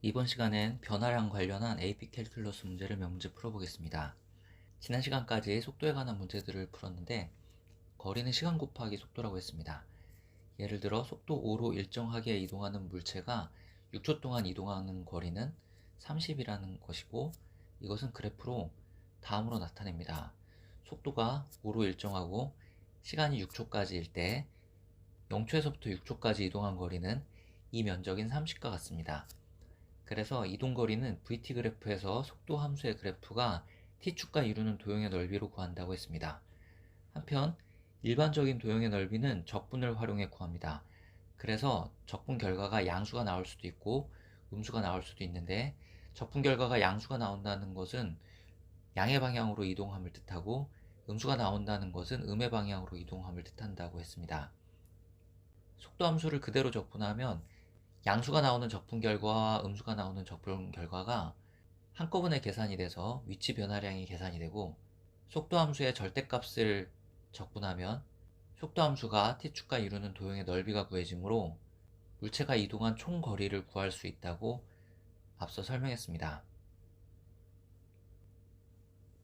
이번 시간엔 변화량 관련한 AP 캘큘러스 문제를 몇 문제 풀어보겠습니다. 지난 시간까지 속도에 관한 문제들을 풀었는데 거리는 시간 곱하기 속도라고 했습니다. 예를 들어 속도 5로 일정하게 이동하는 물체가 6초 동안 이동하는 거리는 30이라는 것이고 이것은 그래프로 다음으로 나타냅니다. 속도가 5로 일정하고 시간이 6초까지일 때 0초에서부터 6초까지 이동한 거리는 이 면적인 30과 같습니다. 그래서 이동 거리는 VT 그래프에서 속도 함수의 그래프가 t축과 이루는 도형의 넓이로 구한다고 했습니다. 한편 일반적인 도형의 넓이는 적분을 활용해 구합니다. 그래서 적분 결과가 양수가 나올 수도 있고 음수가 나올 수도 있는데 적분 결과가 양수가 나온다는 것은 양의 방향으로 이동함을 뜻하고 음수가 나온다는 것은 음의 방향으로 이동함을 뜻한다고 했습니다. 속도 함수를 그대로 적분하면 양수가 나오는 적분 결과와 음수가 나오는 적분 결과가 한꺼번에 계산이 돼서 위치 변화량이 계산이 되고 속도 함수의 절대값을 적분하면 속도 함수가 t축과 이루는 도형의 넓이가 구해지므로 물체가 이동한 총 거리를 구할 수 있다고 앞서 설명했습니다.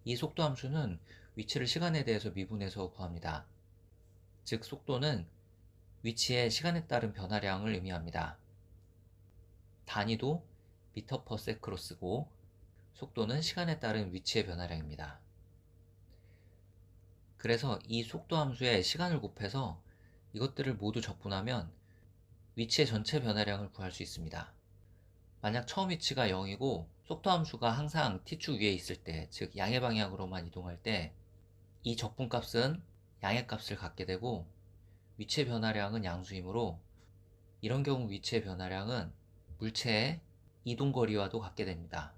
이 속도 함수는 위치를 시간에 대해서 미분해서 구합니다. 즉 속도는 위치의 시간에 따른 변화량을 의미합니다. 단위도 미터 퍼 세크로 쓰고 속도는 시간에 따른 위치의 변화량입니다. 그래서 이 속도 함수에 시간을 곱해서 이것들을 모두 적분하면 위치의 전체 변화량을 구할 수 있습니다. 만약 처음 위치가 0이고 속도 함수가 항상 t축 위에 있을 때, 즉 양의 방향으로만 이동할 때 이 적분값은 양의 값을 갖게 되고 위치의 변화량은 양수이므로 이런 경우 위치의 변화량은 물체의 이동거리와도 같게 됩니다.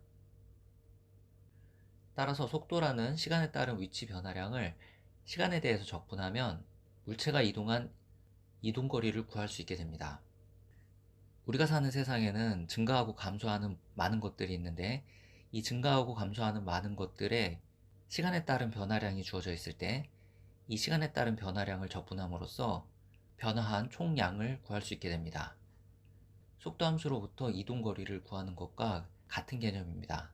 따라서 속도라는 시간에 따른 위치 변화량을 시간에 대해서 적분하면 물체가 이동한 이동거리를 구할 수 있게 됩니다. 우리가 사는 세상에는 증가하고 감소하는 많은 것들이 있는데 이 증가하고 감소하는 많은 것들에 시간에 따른 변화량이 주어져 있을 때 이 시간에 따른 변화량을 적분함으로써 변화한 총량을 구할 수 있게 됩니다. 속도 함수로부터 이동 거리를 구하는 것과 같은 개념입니다.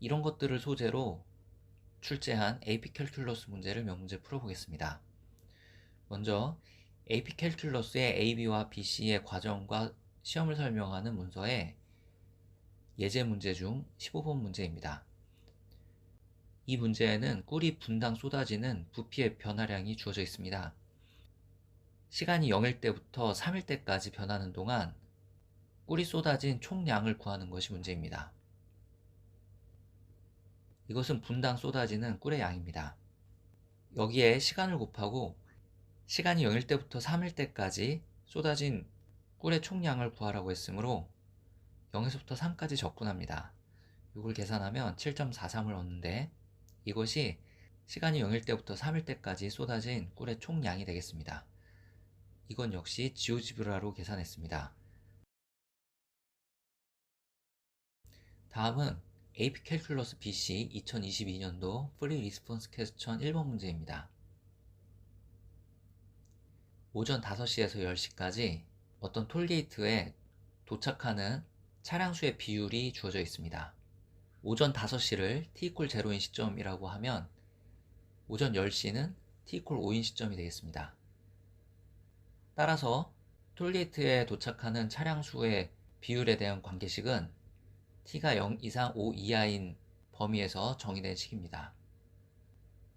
이런 것들을 소재로 출제한 AP 캘큘러스 문제를 몇 문제 풀어보겠습니다. 먼저 AP 캘큘러스의 AB와 BC의 과정과 시험을 설명하는 문서에 예제 문제 중 15번 문제입니다. 이 문제에는 꿀이 분당 쏟아지는 부피의 변화량이 주어져 있습니다. 시간이 0일 때부터 3일 때까지 변하는 동안 꿀이 쏟아진 총량을 구하는 것이 문제입니다. 이것은 분당 쏟아지는 꿀의 양입니다. 여기에 시간을 곱하고 시간이 0일 때부터 3일 때까지 쏟아진 꿀의 총량을 구하라고 했으므로 0에서부터 3까지 적분합니다. 이걸 계산하면 7.43을 얻는데 이것이 시간이 0일 때부터 3일 때까지 쏟아진 꿀의 총량이 되겠습니다. 이건 역시 지오지브라로 계산했습니다. 다음은 AP 캘큘러스 BC 2022년도 프리 리스폰스 퀘스천 1번 문제입니다. 오전 5시에서 10시까지 어떤 톨게이트에 도착하는 차량 수의 비율이 주어져 있습니다. 오전 5시를 t=0인 시점이라고 하면 오전 10시는 t=5인 시점이 되겠습니다. 따라서 톨게이트에 도착하는 차량 수의 비율에 대한 관계식은 t가 0 이상 5 이하인 범위에서 정의된 식입니다.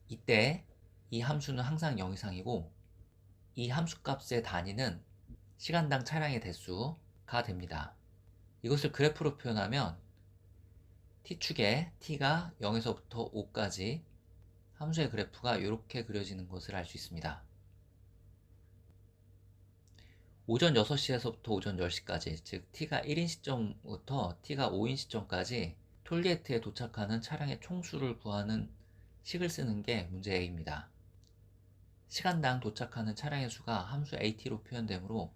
이때 이 함수는 항상 0 이상이고 이 함수 값의 단위는 시간당 차량의 대수가 됩니다. 이것을 그래프로 표현하면 t축에 t가 0에서부터 5까지 함수의 그래프가 이렇게 그려지는 것을 알 수 있습니다. 오전 6시에서부터 오전 10시까지, 즉 t가 1인 시점부터 t가 5인 시점까지 톨게이트에 도착하는 차량의 총수를 구하는 식을 쓰는 게 문제 A입니다. 시간당 도착하는 차량의 수가 함수 AT로 표현되므로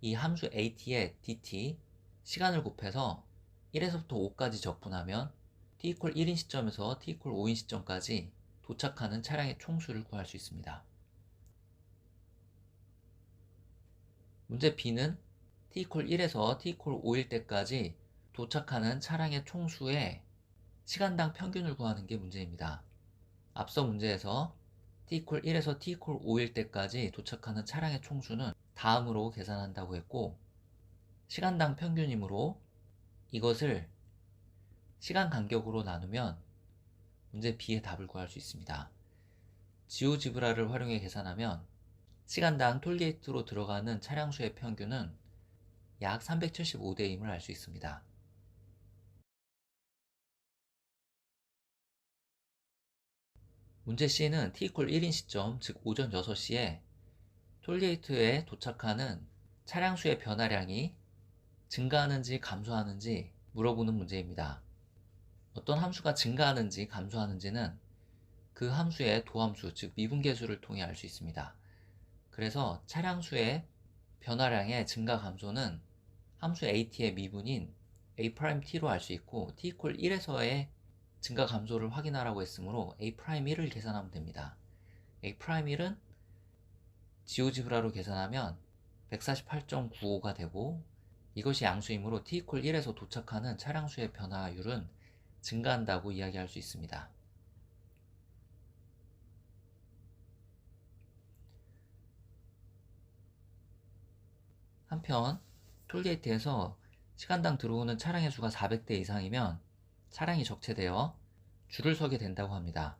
이 함수 AT의 DT, 시간을 곱해서 1에서부터 5까지 적분하면 t 1인 시점에서 t 5인 시점까지 도착하는 차량의 총수를 구할 수 있습니다. 문제 B는 t 이퀄 1에서 t 이퀄 5일 때까지 도착하는 차량의 총수의 시간당 평균을 구하는 게 문제입니다. 앞서 문제에서 t 이퀄 1에서 t 이퀄 5일 때까지 도착하는 차량의 총수는 다음으로 계산한다고 했고 시간당 평균이므로 이것을 시간 간격으로 나누면 문제 B의 답을 구할 수 있습니다. 지오지브라를 활용해 계산하면 시간당 톨게이트로 들어가는 차량 수의 평균은 약 375대임을 알 수 있습니다. 문제 C는 t 이퀄 1인 시점, 즉 오전 6시에 톨게이트에 도착하는 차량 수의 변화량이 증가하는지 감소하는지 물어보는 문제입니다. 어떤 함수가 증가하는지 감소하는지는 그 함수의 도함수, 즉 미분계수를 통해 알 수 있습니다. 그래서 차량 수의 변화량의 증가 감소는 함수 at의 미분인 a't로 알 수 있고 t 이퀄 1에서의 증가 감소를 확인하라고 했으므로 a'1을 계산하면 됩니다. a'1은 지오지브라로 계산하면 148.95가 되고 이것이 양수이므로 t 이퀄 1에서 도착하는 차량 수의 변화율은 증가한다고 이야기할 수 있습니다. 한편 톨게이트에서 시간당 들어오는 차량의 수가 400대 이상이면 차량이 적체되어 줄을 서게 된다고 합니다.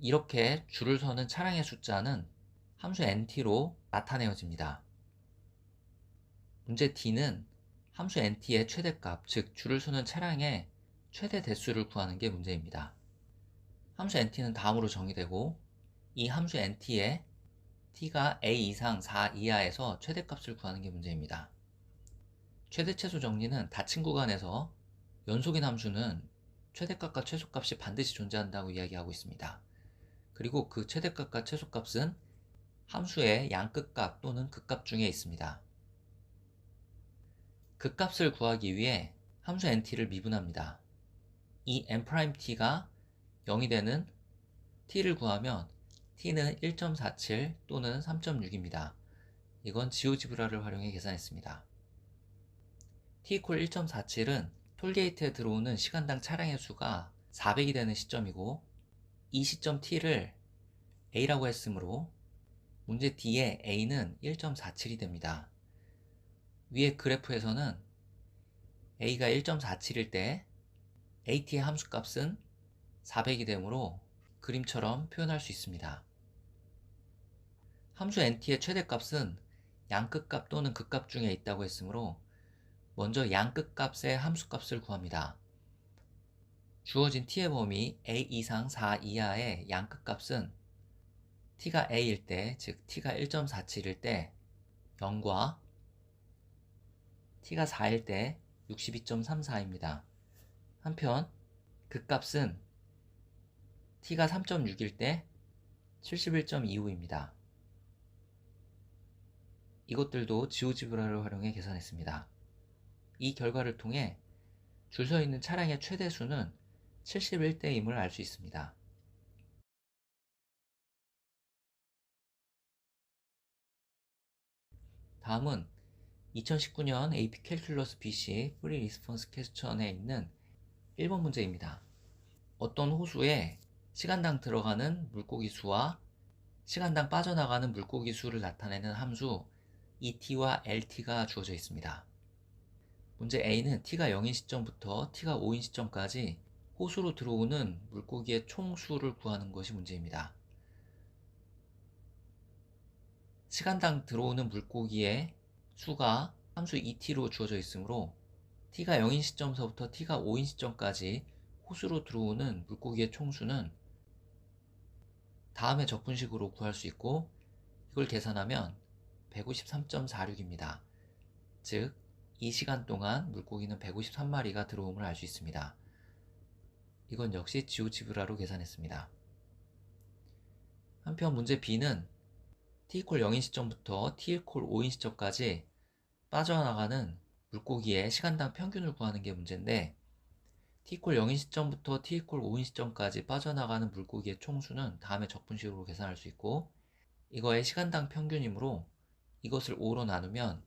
이렇게 줄을 서는 차량의 숫자는 함수 nt로 나타내어집니다. 문제 D는 함수 nt의 최대값, 즉 줄을 서는 차량의 최대 대수를 구하는 게 문제입니다. 함수 nt는 다음으로 정의되고 이 함수 nt의 t가 a 이상 4 이하에서 최대값을 구하는 게 문제입니다. 최대 최소 정리는 닫힌 구간에서 연속인 함수는 최대값과 최소값이 반드시 존재한다고 이야기하고 있습니다. 그리고 그 최대값과 최소값은 함수의 양끝값 또는 극값 중에 있습니다. 극값을 구하기 위해 함수 nt를 미분합니다. 이 m't가 0이 되는 t를 구하면 t는 1.47 또는 3.6입니다. 이건 지오지브라를 활용해 계산했습니다. t 이퀄 1.47은 톨게이트에 들어오는 시간당 차량의 수가 400이 되는 시점이고 이 시점 t를 a라고 했으므로 문제 D의 a는 1.47이 됩니다. 위의 그래프에서는 a가 1.47일 때 at의 함수값은 400이 되므로 그림처럼 표현할 수 있습니다. 함수 nt의 최대값은 양끝값 또는 극값 중에 있다고 했으므로 먼저 양끝값의 함수값을 구합니다. 주어진 t의 범위 a 이상 4 이하의 양끝값은 t가 a일 때, 즉 t가 1.47일 때 0과 t가 4일 때 62.34입니다. 한편 극값은 t가 3.6일 때 71.25입니다. 이것들도 지오지브라를 활용해 계산했습니다. 이 결과를 통해 줄 서 있는 차량의 최대 수는 71대임을 알 수 있습니다. 다음은 2019년 AP 캘큘러스 BC 프리 리스폰스 퀘스천에 있는 1번 문제입니다. 어떤 호수에 시간당 들어가는 물고기 수와 시간당 빠져나가는 물고기 수를 나타내는 함수 ET와 LT가 주어져 있습니다. 문제 A는 t가 0인 시점부터 t가 5인 시점까지 호수로 들어오는 물고기의 총수를 구하는 것이 문제입니다. 시간당 들어오는 물고기의 수가 함수 et로 주어져 있으므로 t가 0인 시점서부터 t가 5인 시점까지 호수로 들어오는 물고기의 총수는 다음의 적분식으로 구할 수 있고 이걸 계산하면 153.46입니다. 즉, 이 시간 동안 물고기는 153마리가 들어옴을 알 수 있습니다. 이건 역시 지오지브라로 계산했습니다. 한편 문제 B는 t 이퀄 0인 시점부터 t 이퀄 5인 시점까지 빠져나가는 물고기의 시간당 평균을 구하는 게 문제인데 t 이퀄 0인 시점부터 t 이퀄 5인 시점까지 빠져나가는 물고기의 총수는 다음에 적분식으로 계산할 수 있고 이거의 시간당 평균이므로 이것을 5로 나누면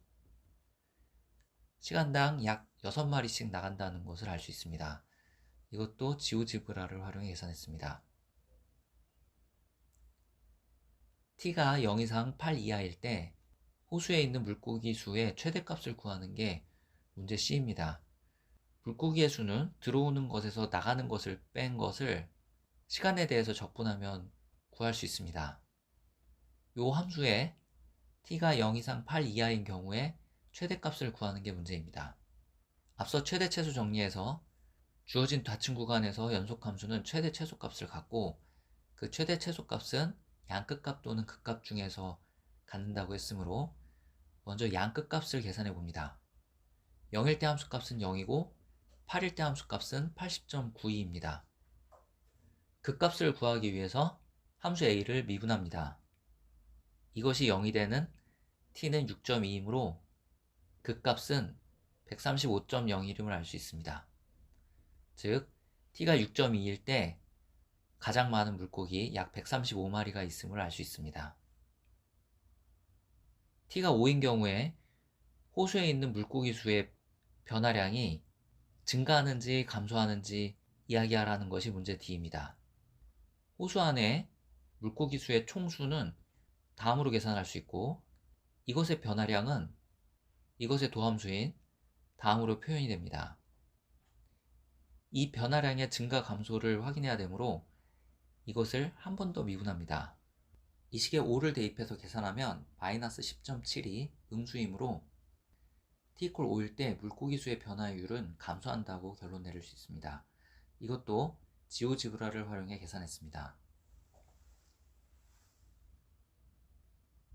시간당 약 6마리씩 나간다는 것을 알 수 있습니다. 이것도 지오지브라를 활용해 계산했습니다. t가 0 이상 8 이하일 때 호수에 있는 물고기 수의 최대값을 구하는 게 문제 C입니다. 물고기의 수는 들어오는 것에서 나가는 것을 뺀 것을 시간에 대해서 적분하면 구할 수 있습니다. 요 함수에 t가 0 이상 8 이하인 경우에 최대값을 구하는 게 문제입니다. 앞서 최대 최소 정리해서 주어진 닫힌 구간에서 연속 함수는 최대 최소값을 갖고 그 최대 최소값은 양끝값 또는 극값 중에서 갖는다고 했으므로 먼저 양끝값을 계산해 봅니다. 0일 때 함수값은 0이고 8일 때 함수값은 80.92입니다. 극값을 구하기 위해서 함수 a를 미분합니다. 이것이 0이 되는 t는 6.2이므로 극값은 135.01임을 알 수 있습니다. 즉, t가 6.2일 때 가장 많은 물고기 약 135마리가 있음을 알 수 있습니다. t가 5인 경우에 호수에 있는 물고기 수의 변화량이 증가하는지 감소하는지 이야기하라는 것이 문제 D입니다. 호수 안에 물고기 수의 총수는 다음으로 계산할 수 있고 이것의 변화량은 이것의 도함수인 다음으로 표현이 됩니다. 이 변화량의 증가 감소를 확인해야 되므로 이것을 한 번 더 미분합니다. 이 식에 5를 대입해서 계산하면 마이너스 10.7이 음수이므로 t 5일 때 물고기 수의 변화율은 감소한다고 결론 내릴 수 있습니다. 이것도 지오지브라를 활용해 계산했습니다.